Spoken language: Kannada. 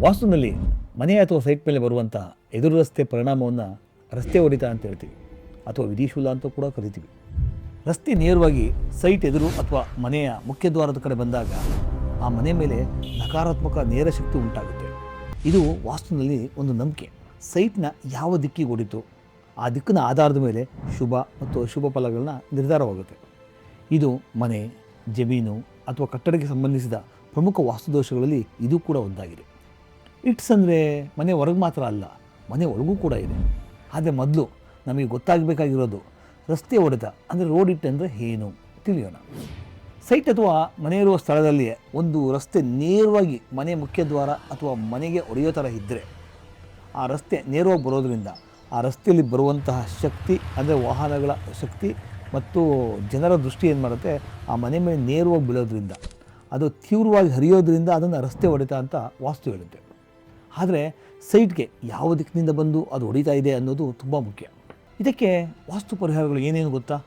ವಾಸ್ತುನಲ್ಲಿ ಮನೆ ಅಥವಾ ಸೈಟ್ ಮೇಲೆ ಬರುವಂಥ ಎದುರು ರಸ್ತೆ ಪರಿಣಾಮವನ್ನು ರಸ್ತೆ ಹೊಡಿತ ಅಂತ ಹೇಳ್ತೀವಿ. ಅಥವಾ ವಿಧಿಶೂಲ ಅಂತ ಕೂಡ ಕರಿತೀವಿ. ರಸ್ತೆ ನೇರವಾಗಿ ಸೈಟ್ ಎದುರು ಅಥವಾ ಮನೆಯ ಮುಖ್ಯ ದ್ವಾರದ ಕಡೆ ಬಂದಾಗ ಆ ಮನೆ ಮೇಲೆ ನಕಾರಾತ್ಮಕ ನೇರ ಶಕ್ತಿ ಉಂಟಾಗುತ್ತೆ. ಇದು ವಾಸ್ತುನಲ್ಲಿ ಒಂದು ನಂಬಿಕೆ. ಸೈಟ್ನ ಯಾವ ದಿಕ್ಕಿಗೆ ಹೊಡಿತು ಆ ದಿಕ್ಕಿನ ಆಧಾರದ ಮೇಲೆ ಶುಭ ಮತ್ತು ಅಶುಭ ಫಲಗಳನ್ನ ನಿರ್ಧಾರವಾಗುತ್ತೆ. ಇದು ಮನೆ, ಜಮೀನು ಅಥವಾ ಕಟ್ಟಡಕ್ಕೆ ಸಂಬಂಧಿಸಿದ ಪ್ರಮುಖ ವಾಸ್ತುದೋಷಗಳಲ್ಲಿ ಇದು ಕೂಡ ಒಂದಾಗಿದೆ. ಇಟ್ಸ್ ಅಂದರೆ ಮನೆ ಹೊರಗೆ ಮಾತ್ರ ಅಲ್ಲ, ಮನೆ ಒಳಗೂ ಕೂಡ ಇದೆ. ಆದರೆ ಮೊದಲು ನಮಗೆ ಗೊತ್ತಾಗಬೇಕಾಗಿರೋದು ರಸ್ತೆ ಹೊಡೆತ, ಅಂದರೆ ರೋಡ್ ಇಟ್ ಅಂದರೆ ಏನು ತಿಳಿಯೋಣ. ಸೈಟ್ ಅಥವಾ ಮನೆ ಇರುವ ಸ್ಥಳದಲ್ಲಿ ಒಂದು ರಸ್ತೆ ನೇರವಾಗಿ ಮನೆ ಮುಖ್ಯ ದ್ವಾರ ಅಥವಾ ಮನೆಗೆ ಒಡೆಯೋ ಥರ ಇದ್ದರೆ ಆ ರಸ್ತೆ ನೇರವಾಗಿ ಬರೋದರಿಂದ ಆ ರಸ್ತೆಯಲ್ಲಿ ಬರುವಂತಹ ಶಕ್ತಿ, ಅಂದರೆ ವಾಹನಗಳ ಶಕ್ತಿ ಮತ್ತು ಜನರ ದೃಷ್ಟಿ ಏನು ಮಾಡುತ್ತೆ? ಆ ಮನೆ ಮೇಲೆ ನೇರವಾಗಿ ಬೀಳೋದ್ರಿಂದ, ಅದು ತೀವ್ರವಾಗಿ ಹರಿಯೋದ್ರಿಂದ ಅದನ್ನು ರಸ್ತೆ ಹೊಡೆತ ಅಂತ ವಾಸ್ತು ಹೇಳುತ್ತೆ. ಆದರೆ ಸೈಟ್ಗೆ ಯಾವ ದಿಕ್ಕಿನಿಂದ ಬಂದು ಅದು ಹೊಡಿತಾ ಇದೆ ಅನ್ನೋದು ತುಂಬ ಮುಖ್ಯ. ಇದಕ್ಕೆ ವಾಸ್ತು ಪರಿಹಾರಗಳು ಏನೇನು ಗೊತ್ತಾ?